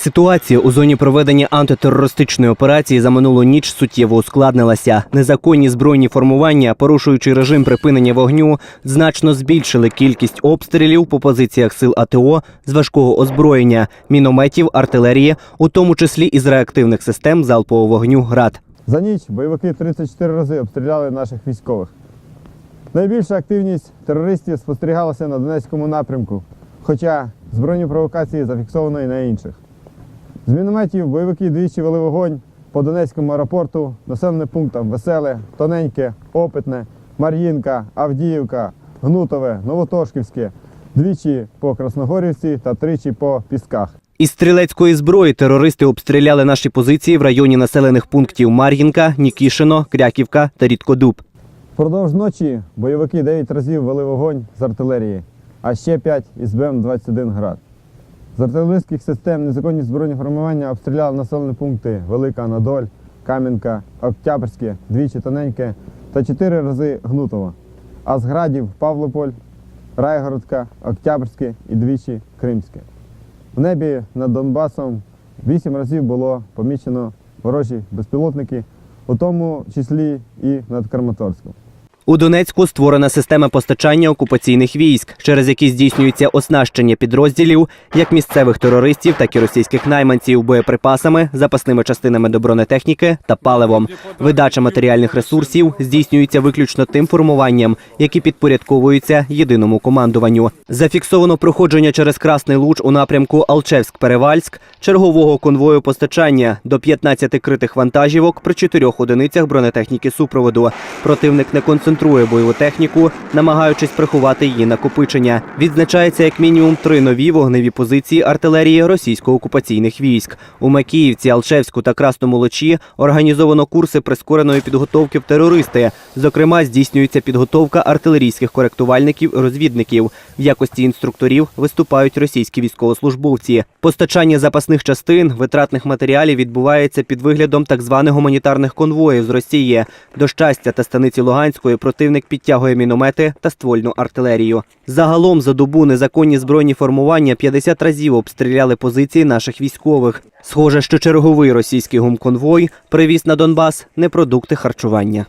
Ситуація у зоні проведення антитерористичної операції за минулу ніч суттєво ускладнилася. Незаконні збройні формування, порушуючи режим припинення вогню, значно збільшили кількість обстрілів по позиціях сил АТО з важкого озброєння, мінометів, артилерії, у тому числі із реактивних систем залпового вогню ГРАД. За ніч бойовики 34 рази обстріляли наших військових. Найбільша активність терористів спостерігалася на Донецькому напрямку, хоча збройні провокації зафіксовано і на інших. З мінометів бойовики двічі вели вогонь по Донецькому аеропорту, населеним пунктам Веселе, Тоненьке, Опитне, Мар'їнка, Авдіївка, Гнутове, Новотошківське, двічі по Красногорівці та тричі по Пісках. Із стрілецької зброї терористи обстріляли наші позиції в районі населених пунктів Мар'їнка, Нікішино, Кряківка та Рідкодуб. Впродовж ночі бойовики 9 разів вели вогонь з артилерії, а ще 5 із БМ-21 град. З артилерійських систем незаконні збройні формування обстріляли населені пункти Велика Анадоль, Кам'янка, Октябрське, двічі Тоненьке та 4 рази Гнутово. А з градів Павлополь, Райгородка, Октябрське і двічі Кримське. В небі над Донбасом 8 разів було помічено ворожі безпілотники, у тому числі і над Краматорськом. У Донецьку створена система постачання окупаційних військ, через які здійснюється оснащення підрозділів як місцевих терористів, так і російських найманців боєприпасами, запасними частинами до бронетехніки та паливом. Видача матеріальних ресурсів здійснюється виключно тим формуванням, які підпорядковуються єдиному командуванню. Зафіксовано проходження через Красний Луч у напрямку Алчевськ-Перевальськ, чергового конвою постачання до 15 критих вантажівок при чотирьох одиницях бронетехніки супроводу. Противник не концентрує бойову техніку, намагаючись приховати її накопичення. Відзначається як мінімум три нові вогневі позиції артилерії російсько-окупаційних військ. У Макіївці, Алчевську та Красному Лучі організовано курси прискореної підготовки в терористи. Зокрема, здійснюється підготовка артилерійських коректувальників і розвідників. В якості інструкторів виступають російські військовослужбовці. Постачання запасних частин, витратних матеріалів відбувається під виглядом так званих гуманітарних конвоїв з Росії. До щастя та станиці Луганської противник підтягує міномети та ствольну артилерію. Загалом за добу незаконні збройні формування 50 разів обстріляли позиції наших військових. Схоже, що черговий російський гумконвой привіз на Донбас не продукти харчування.